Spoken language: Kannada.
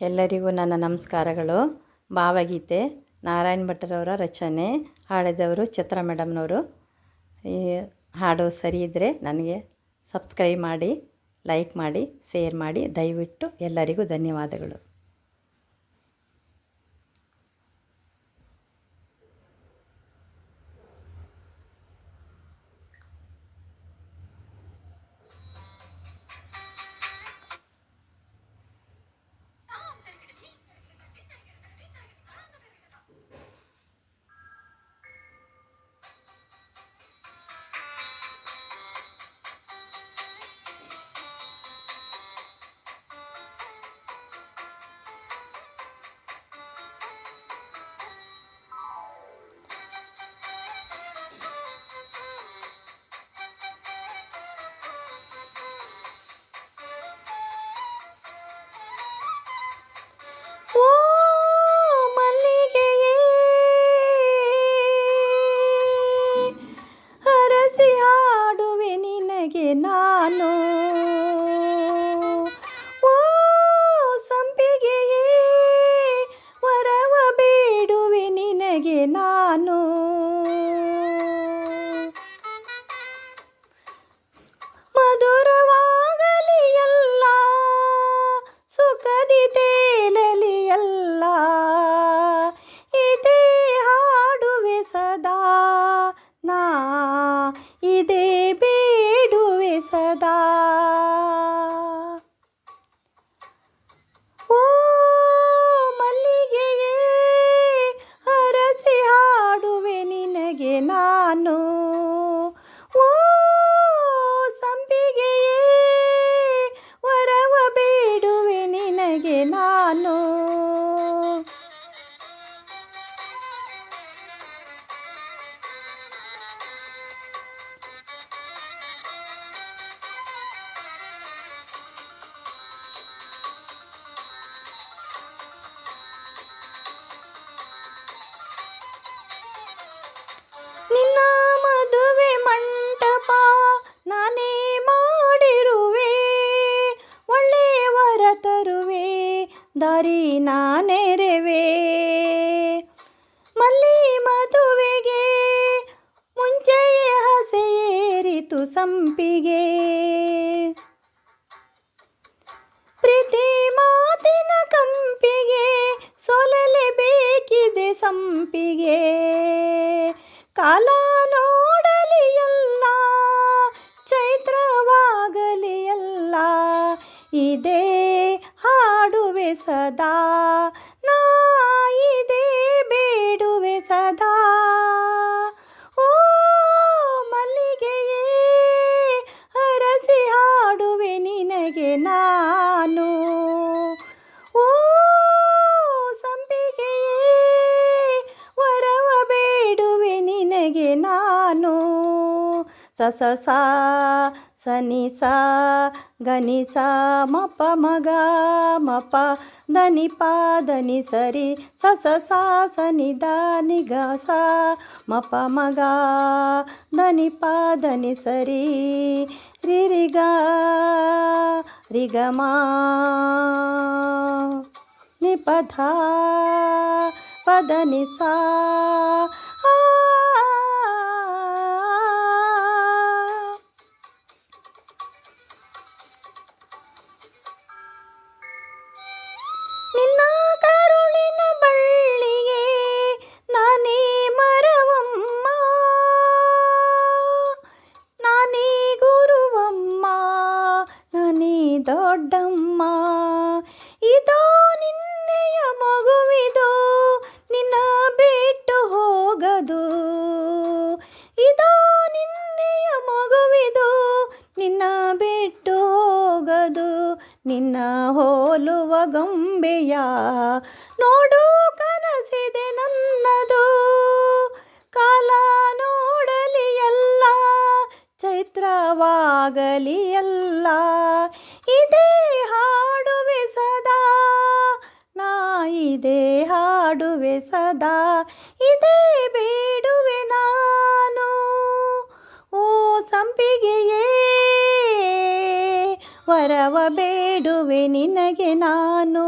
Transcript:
ಎಲ್ಲರಿಗೂ ನನ್ನ ನಮಸ್ಕಾರಗಳು. ಭಾವಗೀತೆ, ನಾರಾಯಣ ಭಟ್ಟರವರ ರಚನೆ, ಹಾಡಿದವರು ಚಿತ್ರ ಮೇಡಮ್ನವರು. ಈ ಹಾಡು ಸರಿ ಇದ್ದರೆ ನನಗೆ ಸಬ್ಸ್ಕ್ರೈಬ್ ಮಾಡಿ, ಲೈಕ್ ಮಾಡಿ ಸೇರ್ ಮಾಡಿ, ದಯವಿಟ್ಟು ಎಲ್ಲರಿಗೂ ಧನ್ಯವಾದಗಳು. ನಿನಗೆ ನಾನು ಓ ಸಂಪಿಗೆಯೇ ವರವ ಬೇಡುವೆ ನಿನಗೆ ನಾನು. ನಾನು ಓ ಸಂಪಿಗೆಯೇ ವರವ ಬೇಡುವೆ ನಿನಗೆ ನಾನು ದಾರಿ ನಾನೆರೆವೆ. ಮಲ್ಲಿ ಮದುವೆಗೆ ಮುಂಚೆಯೇ ಹಸೆಯೇರಿತು ಸಂಪಿಗೆ. ಪ್ರೀತಿ ಮಾತಿನ ಕಂಪಿಗೆ ಸೋಲಲೇಬೇಕಿದೆ ಸಂಪಿಗೆ. ಕಾಲ ಹಾಡುವೆ సససా సని సా గని సా మప మగా మప దని పాదని సరి సససా సని దాని గా సా మప మగా దని పాదని సరి రిరిగా రిగమా నిపధ పదని సా ದೊಡ್ಡಮ್ಮ, ಇದೋ ನಿನ್ನೆಯ ಮಗುವಿದು, ನಿನ್ನ ಬಿಟ್ಟು ಹೋಗದು. ಇದೋ ನಿನ್ನೆಯ ಮಗುವಿದು, ನಿನ್ನ ಬಿಟ್ಟು ಹೋಗದು. ನಿನ್ನ ಹೋಲುವ ಗೊಂಬೆಯ ನೋಡು ಕನಸಿದೆ ನನ್ನದು. ಕಾಲ ನೋಡಲಿ ಎಲ್ಲ, ಚೈತ್ರವಾಗಲಿ ಇದೇ ಹಾಡುವೆ ಸದಾ, ನಾ ಇದೇ ಹಾಡುವೆ ಸದಾ, ಇದೇ ಬೇಡುವೆ ನಾನು. ಓ ಸಂಪಿಗೆಯೇ, ವರವ ಬೇಡುವೆ ನಿನಗೆ ನಾನು.